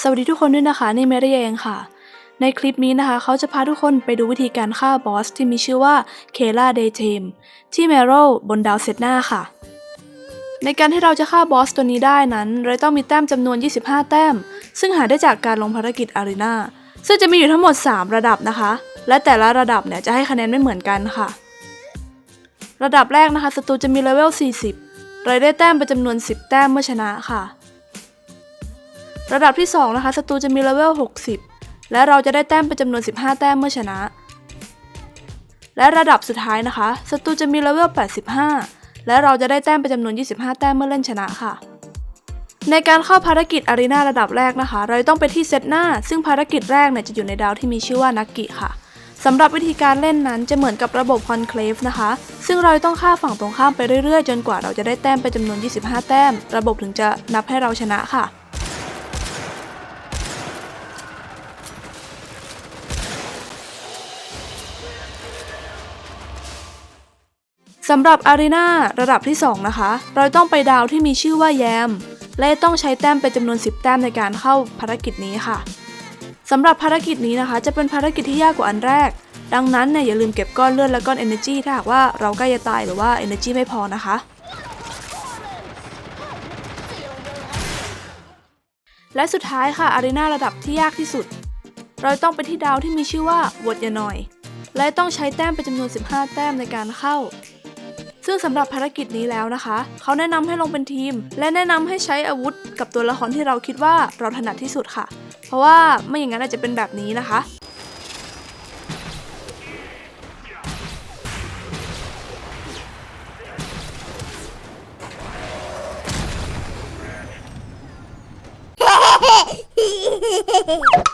สวัสดีทุกคนด้วยนะคะ นี่เมรี่เองค่ะ ในคลิปนี้นะคะ เขาจะพาทุกคนไปดูวิธีการฆ่าบอสที่มีชื่อว่าเคล่าเดย์เทมที่เมโรบนดาวเซตหน้าค่ะ ในการที่เราจะฆ่าบอสตัวนี้ได้นั้น เราต้องมีแต้มจำนวน 25 แต้ม ซึ่งหาได้จากการลงภารกิจอารีนาซึ่งจะมีอยู่ทั้งหมด 3 ระดับนะคะ และแต่ละระดับเนี่ยจะให้คะแนนไม่เหมือนกันค่ะ ระดับแรกนะคะศัตรูจะมีเลเวล 40 เราได้แต้มเป็นจำนวน 10 แต้มเมื่อชนะค่ะ ระดับที่ 2 นะคะศัตรูจะมีเลเวล 60 และเราจะได้แต้มเป็นจำนวน 15 แต้มเมื่อชนะ และระดับสุดท้ายนะคะศัตรูจะมีเลเวล 85 และเราจะได้แต้มเป็นจำนวน 25 แต้มเมื่อเล่นชนะค่ะ ในการเข้าภารกิจอารีนาระดับแรกนะคะ เราต้องไปที่เซตหน้า ซึ่งภารกิจแรกเนี่ยจะอยู่ในดาวที่มีชื่อว่านักกิค่ะสำหรับวิธีการเล่นนั้นจะเหมือนกับระบบคอนเคลฟนะคะ ซึ่งเราต้องฆ่าฝั่งตรงข้ามไปเรื่อยๆ จนกว่าเราจะได้แต้มเป็นจำนวน 25 แต้ม ระบบถึงจะนับให้เราชนะค่ะ สำหรับอารีนาระดับที่ 2 นะคะ เราต้องไปดาวที่มีชื่อว่าแยม และต้องใช้แต้มเป็นจำนวน 10 แต้มในการเข้าภารกิจนี้ค่ะสำหรับภารกิจนี้นะคะ จะเป็นภารกิจที่ยากกว่าอันแรก ดังนั้นเนี่ยอย่าลืมเก็บก้อนเลือดและก้อน Energy ถ้าหากว่าเราใกล้จะตายหรือว่า Energy ไม่พอนะคะ และสุดท้ายค่ะอารีนาระดับที่ยากที่สุด เราต้องไปที่ดาวที่มีชื่อว่าวดยานอย และต้องใช้แต้มเป็นจำนวน 15 แต้มในการเข้า ซึ่งสำหรับภารกิจนี้แล้วนะคะ เขาแนะนำให้ลงเป็นทีม และแนะนำให้ใช้อาวุธกับตัวละครที่เราคิดว่าเราถนัดที่สุดค่ะ เพราะว่าไม่อย่างนั้นอาจจะเป็นแบบนี้นะคะ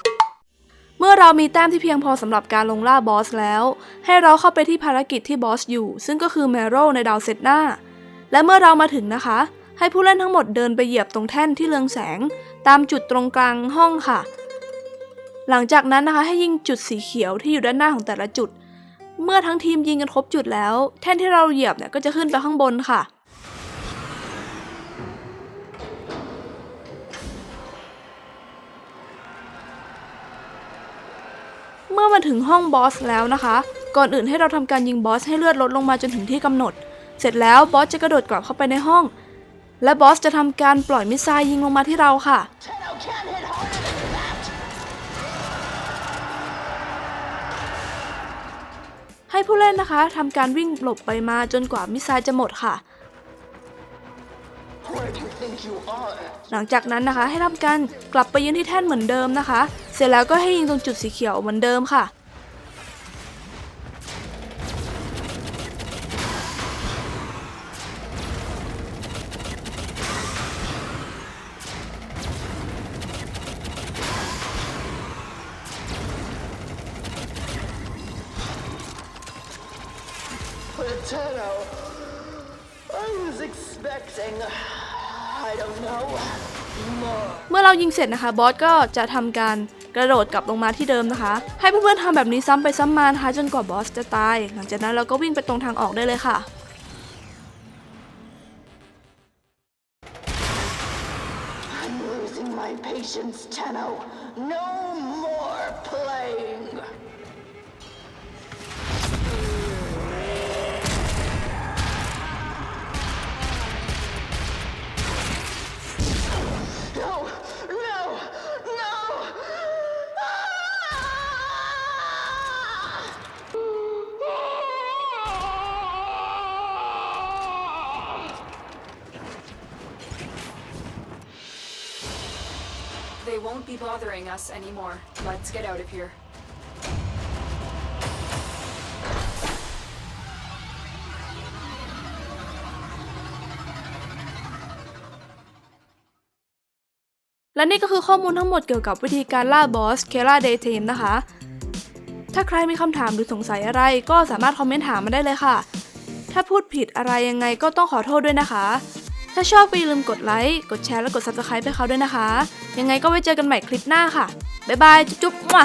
เมื่อเรามีแต้มที่เพียงพอสำหรับการลงล่าบอสแล้ว ให้เราเข้าไปที่ภารกิจที่บอสอยู่ ซึ่งก็คือแมโรในดาวเซตหน้า และเมื่อเรามาถึงนะคะ ให้ผู้เล่นทั้งหมดเดินไปเหยียบตรงแท่นที่เรืองแสง ตามจุดตรงกลางห้องค่ะ หลังจากนั้นนะคะให้ยิงจุดสีเขียวที่อยู่ด้านหน้าของแต่ละจุด เมื่อทั้งทีมยิงกันครบจุดแล้ว แท่นที่เราเหยียบเนี่ยก็จะขึ้นไปข้างบนค่ะ เมื่อมาถึงห้องบอสแล้วนะคะ ก่อนอื่นให้เราทำการยิงบอสให้เลือดลดลงมาจนถึงที่กำหนด เสร็จแล้วบอสจะกระโดดกลับเข้าไปในห้อง และบอสจะทำการปล่อยมิสไซล์ยิงลงมาที่เราค่ะ ให้ผู้เล่นนะคะทำการวิ่งหลบไปมาจนกว่ามิสไซล์จะหมดค่ะ หลังจากนั้นนะคะให้ทำการกลับไปยืนที่แท่นเหมือนเดิมนะคะ เสร็จแล้วก็ให้ยิงตรงจุดสีเขียวเหมือนเดิมค่ะ Paterno, I was expecting, เมื่อเรายิงเสร็จนะคะบอสก็จะทำการกระโดดกลับลงมาที่เดิมนะคะ ให้เพื่อนๆทำแบบนี้ซ้ำไปซ้ำมานะคะจนกว่าบอสจะตาย หลังจากนั้นเราก็วิ่งไปตรงทางออกได้เลยค่ะ I'm losing my patience, Tenno. No more playing. They won't be bothering us anymore. Let's get out of here. และนี่ก็คือข้อมูลทั้งหมดเกี่ยวกับวิธีการล่าบอสเคล่าเดย์เทมนะคะ ถ้าใครมีคำถามหรือสงสัยอะไรก็สามารถคอมเมนต์ถามมาได้เลยค่ะ ถ้าพูดผิดอะไรยังไงก็ต้องขอโทษด้วยนะคะ ถ้าชอบก็อย่าลืมกดไลค์ กดแชร์และกด subscribe ให้เขาด้วยนะคะ ยังไงก็ไว้เจอกันใหม่คลิปหน้าค่ะ บ๊ายบาย จุ๊บๆมั่ว